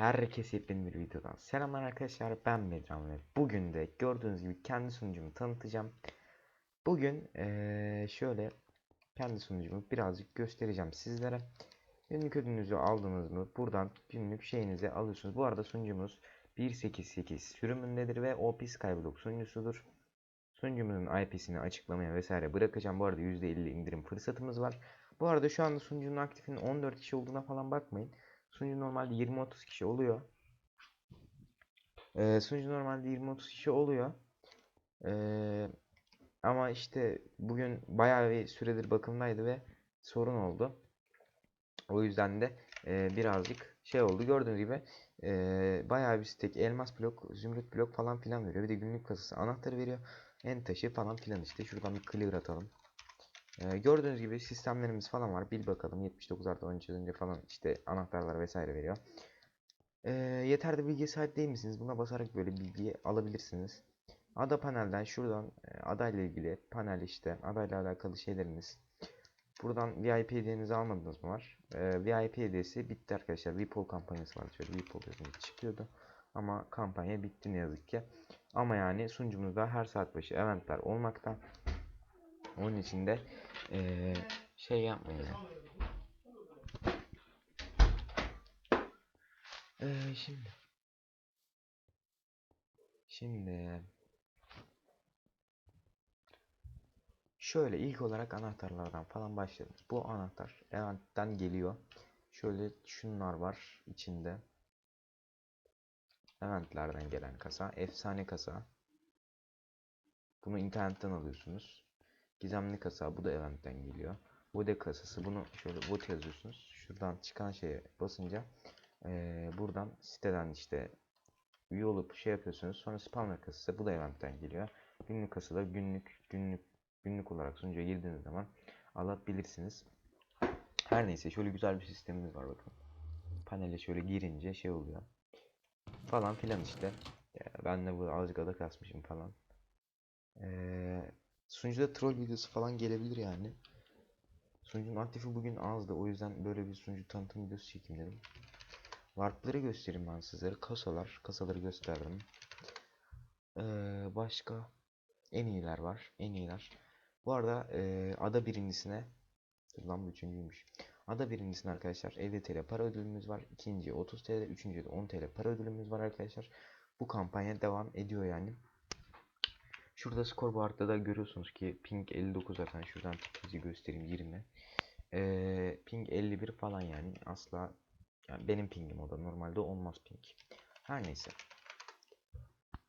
Herkese yepyeni bir videodan selamlar arkadaşlar ben Medran ve bugün de gördüğünüz gibi kendi sunucumu tanıtacağım. Bugün eee, şöyle kendi sunucumu birazcık göstereceğim sizlere. Günlük ödünüzü aldınız mı buradan günlük şeyinizi alıyorsunuz. Bu arada sunucumuz 188 sürümündedir ve OP Skyblock sunucusudur. Sunucumuzun IP'sini açıklamaya vesaire bırakacağım. Bu arada %50 indirim fırsatımız var. Bu arada şu anda sunucunun aktifinin 14 kişi olduğuna falan bakmayın. Sunucu normalde 20-30 kişi oluyor. Ee, sunucu normalde 20-30 kişi oluyor. Ee, ama işte bugün bayağı bir süredir bakımdaydı ve sorun oldu. O yüzden de e, birazcık şey oldu. Gördüğünüz gibi e, bayağı bir stek elmas blok, zümrüt blok falan filan veriyor. Bir de günlük kasası anahtarı veriyor. En taşı falan filan işte. Şuradan bir clear atalım. Ee, gördüğünüz gibi sistemlerimiz falan var. Bil bakalım 79 artı 13 yazınca falan işte anahtarlar vesaire veriyor. Ee, yeter de bilgiye sahip değil misiniz? Buna basarak böyle bilgiyi alabilirsiniz. Ada panelden şuradan e, adayla ilgili panel işte adayla alakalı şeyleriniz. Buradan VIP hediyenizi almadınız mı var? Ee, VIP hediyesi bitti arkadaşlar. Weepol kampanyası vardı. Şöyle Weepol yazınca çıkıyordu. Ama kampanya bitti ne yazık ki. Ama yani sunucumuzda her saat başı eventler olmakta. Onun için de eee, şey yapmayın yani. Eee, şimdi. Şimdi. Şöyle ilk olarak anahtarlardan falan başlayalım. Bu anahtar eventten geliyor. Şöyle şunlar var içinde. Eventlerden gelen kasa. Efsane kasa. Bunu internetten alıyorsunuz. Gizemli kasa bu da eventten geliyor. Vode kasası bunu şöyle Vote yazıyorsunuz. Şuradan çıkan şeye basınca eee, buradan siteden işte üye olup şey yapıyorsunuz. Sonra spawner kasası bu da eventten geliyor. Günlük kasada günlük günlük günlük olarak sunucuya girdiğiniz zaman alabilirsiniz. Her neyse şöyle güzel bir sistemimiz var bakın. Panele şöyle girince şey oluyor. Falan filan işte. Ya ben de bu azıcık ada kasmışım falan. Eee Sunucuda troll videosu falan gelebilir yani. Sunucunun aktifi bugün azdı. O yüzden böyle bir sunucu tanıtım videosu çekeyim dedim. Warp'ları göstereyim ben sizlere. Kasalar. Kasaları gösterdim. Ee, başka en iyiler var. En iyiler. Bu arada e, ada birincisine Dur lan bu üçüncüymüş. Ada birincisine arkadaşlar 50 TL para ödülümüz var. İkinciye 30 TL. Üçüncüye de 10 TL para ödülümüz var arkadaşlar. Bu kampanya devam ediyor yani. Şurada scoreboard'da da görüyorsunuz ki ping 59 zaten şuradan tıklayıcı göstereyim 20. Ee, ping 51 falan yani asla yani benim pingim o da normalde olmaz ping. Her neyse.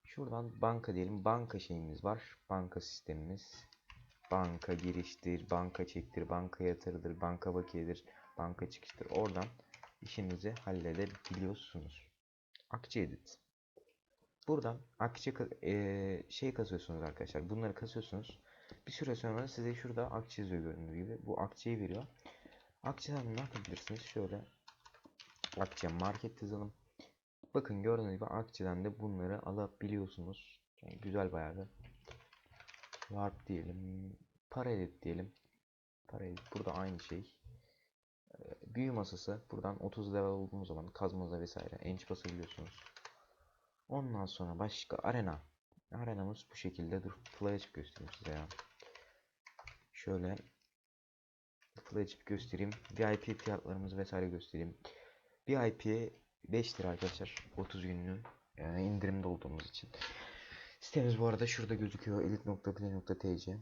Şuradan banka diyelim. Banka şeyimiz var. Banka sistemimiz. Banka giriştir, banka çektir, banka yatırdır, banka bakiyedir, banka çıkıştır. Oradan işinizi halledebiliyorsunuz. Akçe edit. Buradan akçe eee, şey kasıyorsunuz arkadaşlar. Bunları kasıyorsunuz. Bir süre sonra size şurada akçe yazıyor gördüğünüz gibi. Bu akçeyi veriyor. Akçeden ne yapabilirsiniz? Şöyle akçe market yazalım. Bakın gördüğünüz gibi akçeden de bunları alabiliyorsunuz. Yani güzel bayağı bir. Warp diyelim. Para edit diyelim. Para edit. Burada aynı şey. Ee, büyü masası. Buradan 30 level olduğunuz zaman kazmaza vesaire enç basabiliyorsunuz. Ondan sonra başka arena. Arenamız bu şekilde. Dur play açıp göstereyim size ya. Şöyle play açıp göstereyim. VIP fiyatlarımızı vesaire göstereyim. VIP 5 lira arkadaşlar. 30 günlüğü. Yani indirimde olduğumuz için. Sitemiz bu arada şurada gözüküyor. elit.play.tc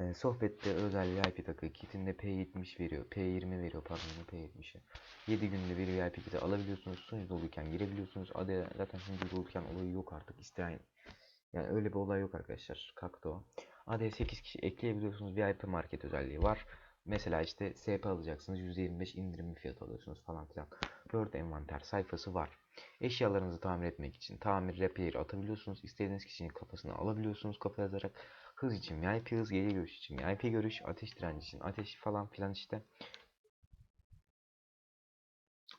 ee, Sohbette özel VIP takı kitinde P70 veriyor. P20 veriyor pardon P70'i. 7 günde bir VIP kiti alabiliyorsunuz. Sunucu doluyken girebiliyorsunuz. Adı zaten sunucu doluyken olayı yok artık. İsteyen yani öyle bir olay yok arkadaşlar. Kalktı o. Adaya 8 kişi ekleyebiliyorsunuz. VIP market özelliği var. Mesela işte SP alacaksınız. %25 indirimli fiyat alıyorsunuz falan filan. Word envanter sayfası var. Eşyalarınızı tamir etmek için tamir repair atabiliyorsunuz. İstediğiniz kişinin kafasını alabiliyorsunuz kafa yazarak. Hız için VIP hız, gece görüş için VIP görüş, ateş direnci için ateş falan filan işte.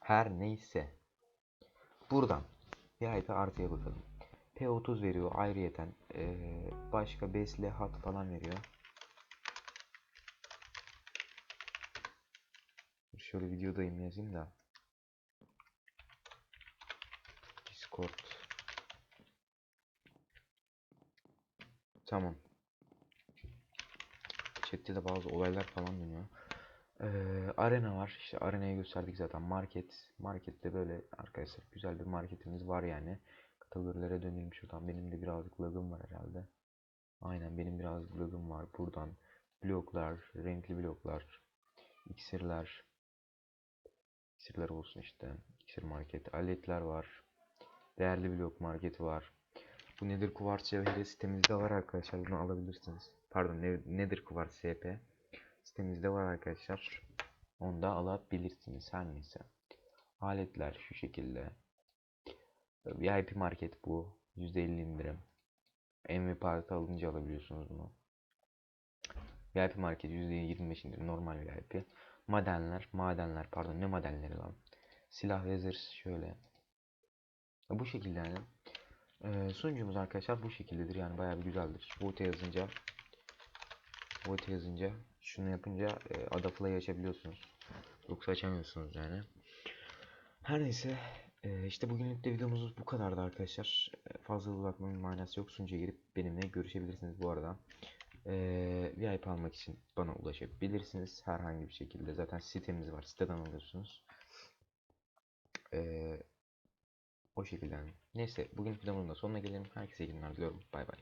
Her neyse. Buradan VIP artıya bakalım. P30 veriyor ayrıyeten. Ee, başka besle hat falan veriyor. Şöyle videodayım yazayım da. Tamam. Chat'te de bazı olaylar falan dönüyor. Ee, arena var. İşte arenayı gösterdik zaten. Market. Markette böyle arkadaşlar güzel bir marketimiz var yani. Kategorilere dönelim şuradan. Benim de birazcık lagım var herhalde. Aynen benim birazcık lagım var. Buradan bloklar, renkli bloklar, iksirler. İksirler olsun işte. İksir market. Aletler var. Değerli blok marketi var. Bu nedir kuvars cevheri sitemizde var arkadaşlar. Bunu alabilirsiniz. Pardon ne- nedir kuvars SP sitemizde var arkadaşlar. Onu da alabilirsiniz. Her neyse. Aletler şu şekilde. VIP market bu. %50 indirim. MVP artı alınca alabiliyorsunuz bunu. VIP market %25 indirim. Normal VIP. Madenler. Madenler pardon ne madenleri lan. Silah ve zırh şöyle. Bu şekilde yani. Ee, sunucumuz arkadaşlar bu şekildedir yani bayağı bir güzeldir. Vote yazınca Vote yazınca şunu yapınca e, Adafla'yı açabiliyorsunuz. Yoksa açamıyorsunuz yani. Her neyse e, işte bugünlük de videomuz bu kadardı arkadaşlar. E, Fazla uzatmanın manası yok. Sunucuya girip benimle görüşebilirsiniz bu arada. E, VIP almak için bana ulaşabilirsiniz herhangi bir şekilde. Zaten sitemiz var. Siteden alıyorsunuz. E, o şekilde. Neyse bugün videomun da sonuna gelelim. Herkese iyi günler diliyorum. Bay bay.